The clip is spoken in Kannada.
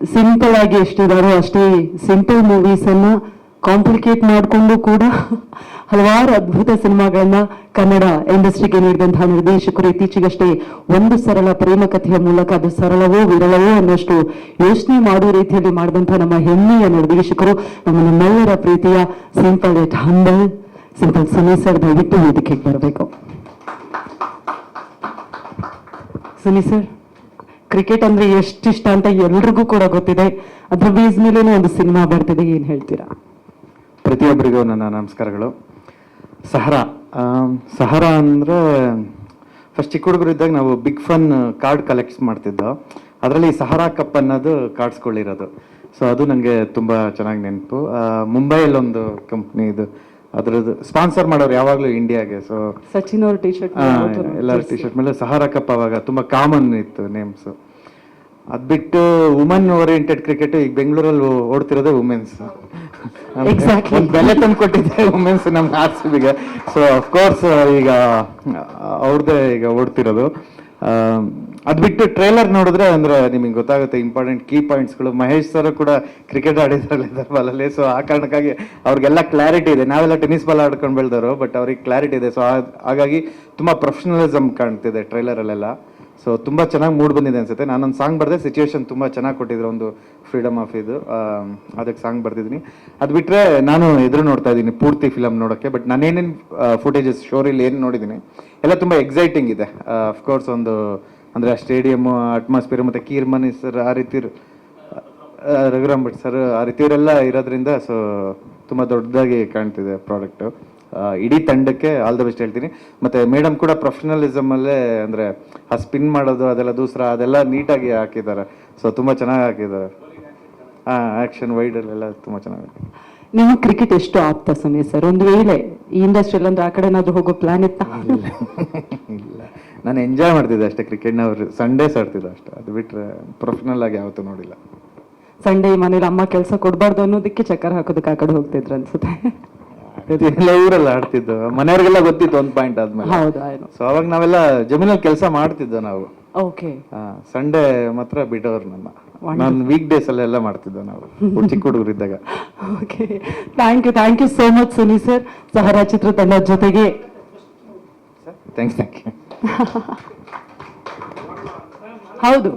ಸಿಂಪಲ್ ಆಗಿ ಎಷ್ಟಿದಾರೋ ಅಷ್ಟೇ ಸಿಂಪಲ್ ಮೂವೀಸ್ ಅನ್ನ ಕಾಂಪ್ಲಿಕೇಟ್ ಮಾಡಿಕೊಂಡು ಕೂಡ ಹಲವಾರು ಅದ್ಭುತ ಸಿನಿಮಾಗಳನ್ನ ಕನ್ನಡ ಇಂಡಸ್ಟ್ರಿಗೆ ನೀಡಿದಂತಹ ನಿರ್ದೇಶಕರು ಇತ್ತೀಚೆಗಷ್ಟೇ ಒಂದು ಸರಳ ಪ್ರೇಮ ಕಥೆಯ ಮೂಲಕ ಅದು ಸರಳವೋ ವಿರಳವೋ ಅನ್ನೋಷ್ಟು ಯೋಚನೆ ಮಾಡೋ ರೀತಿಯಲ್ಲಿ ಮಾಡಿದಂತಹ ನಮ್ಮ ಹೆಮ್ಮೆಯ ನಿರ್ದೇಶಕರು ನಮ್ಮ ನಮ್ಮೆಲ್ಲರ ಪ್ರೀತಿಯ simple and humble simple Suni sir ದಯವಿಟ್ಟು ವೇದಿಕೆಗೆ ಬರಬೇಕು. ಸುನಿ ಕ್ರಿಕೆಟ್ ಅಂದ್ರೆ ಎಷ್ಟಿಷ್ಟ ಅಂತ ಎಲ್ರಿಗೂ ಕೂಡ ಗೊತ್ತಿದೆ. ಅದ್ರ ಬೇಸ್ ಮೇಲೇನೆ ಒಂದು ಸಿನಿಮಾ ಬರ್ತಿದೆ. ಏನ್ ಹೇಳ್ತೀರಾ? ಪ್ರತಿಯೊಬ್ಬರಿಗೂ ನನ್ನ ನಮಸ್ಕಾರಗಳು. ಸಹರಾ ಸಹರ ಅಂದರೆ ಫಸ್ಟ್ ಚಿಕ್ಕ ಹುಡುಗರು ಇದ್ದಾಗ ನಾವು ಬಿಗ್ ಫನ್ ಕಾರ್ಡ್ ಕಲೆಕ್ಟ್ ಮಾಡ್ತಿದ್ದೋ. ಅದರಲ್ಲಿ ಸಹರಾ ಕಪ್ ಅನ್ನೋದು ಕಾರ್ಡ್ಸ್ಗಳಿರೋದು ಸೊ ಅದು ನನಗೆ ತುಂಬ ಚೆನ್ನಾಗಿ ನೆನಪು. ಮುಂಬೈಯಲ್ಲಿ ಒಂದು ಕಂಪ್ನಿ ಇದು ಅದ್ರದ್ದು ಸ್ಪಾನ್ಸರ್ ಮಾಡೋರು ಯಾವಾಗಲೂ ಇಂಡಿಯಾಗೆ ಸೊ ಸಚಿನ್ ಅವ್ರ ಟಿ ಶರ್ಟ್ ಎಲ್ಲರ ಟಿ ಶರ್ಟ್ ಮೇಲೆ ಸಹಾರಾ ಕಪ್ ಅವಾಗ ತುಂಬಾ ಕಾಮನ್ ಇತ್ತು ನೇಮ್ಸ್ ಅದ್ ಬಿಟ್ಟು ವುಮನ್ ಓರಿಯೆಂಟೆಡ್ ಕ್ರಿಕೆಟ್ ಈಗ ಬೆಂಗಳೂರಲ್ಲಿ ಓಡ್ತಿರೋದೇ ವುಮೆನ್ಸ್ ಎಕ್ಸಾಕ್ಟ್ಲಿ ಬೆಲೆ ತಂದು ಕೊಟ್ಟಿದ್ದೆ ವುಮೆನ್ಸ್ ನಮ್ ಆರ್ ಸಿ ಬಿಗೆ ಸೊ ಅಫ್ಕೋರ್ಸ್ ಈಗ ಅವ್ರದ್ದೇ ಈಗ ಓಡ್ತಿರೋದು. ಅದ್ ಬಿಟ್ಟು ಟ್ರೇಲರ್ ನೋಡಿದ್ರೆ ಅಂದ್ರೆ ನಿಮಗೆ ಗೊತ್ತಾಗುತ್ತೆ ಇಂಪಾರ್ಟೆಂಟ್ ಕೀ ಪಾಯಿಂಟ್ಸ್ಗಳು ಮಹೇಶ್ ಸರ್ ಕೂಡ ಕ್ರಿಕೆಟ್ ಆಡಿದ್ರಲ್ಲ ಬಾಲಲ್ಲಿ. ಸೊ ಆ ಕಾರಣಕ್ಕಾಗಿ ಅವ್ರಿಗೆಲ್ಲ ಕ್ಲಾರಿಟಿ ಇದೆ. ನಾವೆಲ್ಲ ಟೆನಿಸ್ ಬಾಲ್ ಆಡ್ಕೊಂಡು ಬೆಳೆದವರು ಬಟ್ ಅವ್ರಿಗೆ ಕ್ಲಾರಿಟಿ ಇದೆ. ಸೊ ಹಾಗಾಗಿ ತುಂಬಾ ಪ್ರೊಫೆಷನಲಿಸಮ್ ಕಾಣ್ತಿದೆ ಟ್ರೈಲರ್ ಅಲ್ಲೆಲ್ಲ. ಸೊ ತುಂಬ ಚೆನ್ನಾಗಿ ಮೂಡ್ ಬಂದಿದೆ ಅನ್ಸುತ್ತೆ. ನಾನೊಂದು ಸಾಂಗ್ ಬರ್ದೆ ಸಿಚುವೇಶನ್ ತುಂಬ ಚೆನ್ನಾಗಿ ಕೊಟ್ಟಿದ್ರು, ಒಂದು ಫ್ರೀಡಮ್ ಆಫ್ ಇದು. ಅದಕ್ಕೆ ಸಾಂಗ್ ಬರ್ದಿದ್ದೀನಿ. ಅದು ಬಿಟ್ಟರೆ ನಾನು ಎದುರು ನೋಡ್ತಾ ಇದ್ದೀನಿ, ಪೂರ್ತಿ ಫಿಲಮ್ ನೋಡೋಕ್ಕೆ. ಬಟ್ ನಾನೇನೇನು ಫುಟೇಜಸ್ ಶೋರಿಲಿ ಏನು ನೋಡಿದ್ದೀನಿ, ಎಲ್ಲ ತುಂಬ ಎಕ್ಸೈಟಿಂಗ್ ಇದೆ. ಅಫ್ಕೋರ್ಸ್ ಒಂದು, ಅಂದರೆ ಆ ಸ್ಟೇಡಿಯಮ್ ಅಟ್ಮಾಸ್ಫಿಯರ್ ಮತ್ತು ಕೀರ್ಮನಿ ಸರ್ ಆ ರೀತಿ ರಘುರಾಮ್ ಭಟ್ ಸರ್ ಆ ರೀತಿಯವರೆಲ್ಲ ಇರೋದ್ರಿಂದ ಸೊ ತುಂಬ ದೊಡ್ಡದಾಗಿ ಕಾಣ್ತಿದೆ ಪ್ರಾಡಕ್ಟ್ ಇಡೀ ತಂಡಕ್ಕೆ ಆಲ್ ದ ಬೆಸ್ಟ್ ಹೇಳ್ತೀನಿ. ಮತ್ತೆ ಮೇಡಮ್ ಕೂಡ ಪ್ರೊಫೆಷನಲಿಸಮ್ ಅಲ್ಲೇ ಅಂದ್ರೆ ಆ ಸ್ಪಿನ್ ಮಾಡೋದು ಅದೆಲ್ಲ ದೂಸರ ಅದೆಲ್ಲ ನೀಟಾಗಿ ಹಾಕಿದ್ದಾರೆ. ಸೊ ತುಂಬಾ ಚೆನ್ನಾಗಿ ಹಾಕಿದ್ದಾರೆ. ಹಾ ಆಕ್ಷನ್ ವೈಡ್ ಅಲ್ಲೆಲ್ಲ ತುಂಬಾ ಚೆನ್ನಾಗಿ ನೀವು ಕ್ರಿಕೆಟ್ ಎಷ್ಟು ಆಪ್ತ ಸಮಯ ಸರ್? ಒಂದು ವೇಳೆ ಈ ಇಂಡಸ್ಟ್ರಿಯಲ್ಲಿ ಅಂದ್ರೆ ಆ ಕಡೆ ಏನಾದ್ರು ಹೋಗೋ ಪ್ಲಾನ್ ಇತ್ತ? ಇಲ್ಲ ನಾನು ಎಂಜಾಯ್ ಮಾಡ್ತಿದ್ದೆ ಅಷ್ಟೇ ಕ್ರಿಕೆಟ್ನ ಸಂಡೇಸ್ ಆಡ್ತಿದ್ದೆ ಅಷ್ಟೇ. ಅದು ಬಿಟ್ರೆ ಪ್ರೊಫೆಷನಲ್ ಆಗಿ ಯಾವತ್ತೂ ನೋಡಿಲ್ಲ. ಸಂಡೇ ಮನೇಲಿ ಅಮ್ಮ ಕೆಲಸ ಕೊಡಬಾರ್ದು ಅನ್ನೋದಕ್ಕೆ ಚಕ್ಕರ್ ಹಾಕೋದಕ್ಕೆ ಆ ಕಡೆ ಹೋಗ್ತಿದ್ರು ಅನ್ಸುತ್ತೆ. ಎಲ್ಲ ಊರೆಲ್ಲ ಆಡ್ತಿದ್ದು. ಮನೆಯವ್ರಿಗೆಲ್ಲ ಗೊತ್ತಿತ್ತು ಒಂದ್ ಪಾಯಿಂಟ್ ಆದ್ಮೇಲೆ. ಹೌದು ಏನು ಸೊ ಅವಾಗ ನಾವೆಲ್ಲ ಜಮೀನಲ್ಲಿ ಕೆಲಸ ಮಾಡ್ತಿದ್ದೋ ನಾವು. ಓಕೆ ಸಂಡೇ ಮಾತ್ರ ಬಿಡೋರು ನನ್ನ ನಾನು ವೀಕ್ ಡೇಸ್ ಅಲ್ಲೆಲ್ಲ ಮಾಡ್ತಿದ್ದೆ ನಾವು ಚಿಕ್ಕ ಹುಡುಗರು ಇದ್ದಾಗ. Okay thank you thank you so much Suni sir Sahara ಚಿತ್ರತಂಡದ ಜೊತೆಗೆ. ಥ್ಯಾಂಕ್ಸ್ ಥ್ಯಾಂಕ್ ಯು ಹೌದು.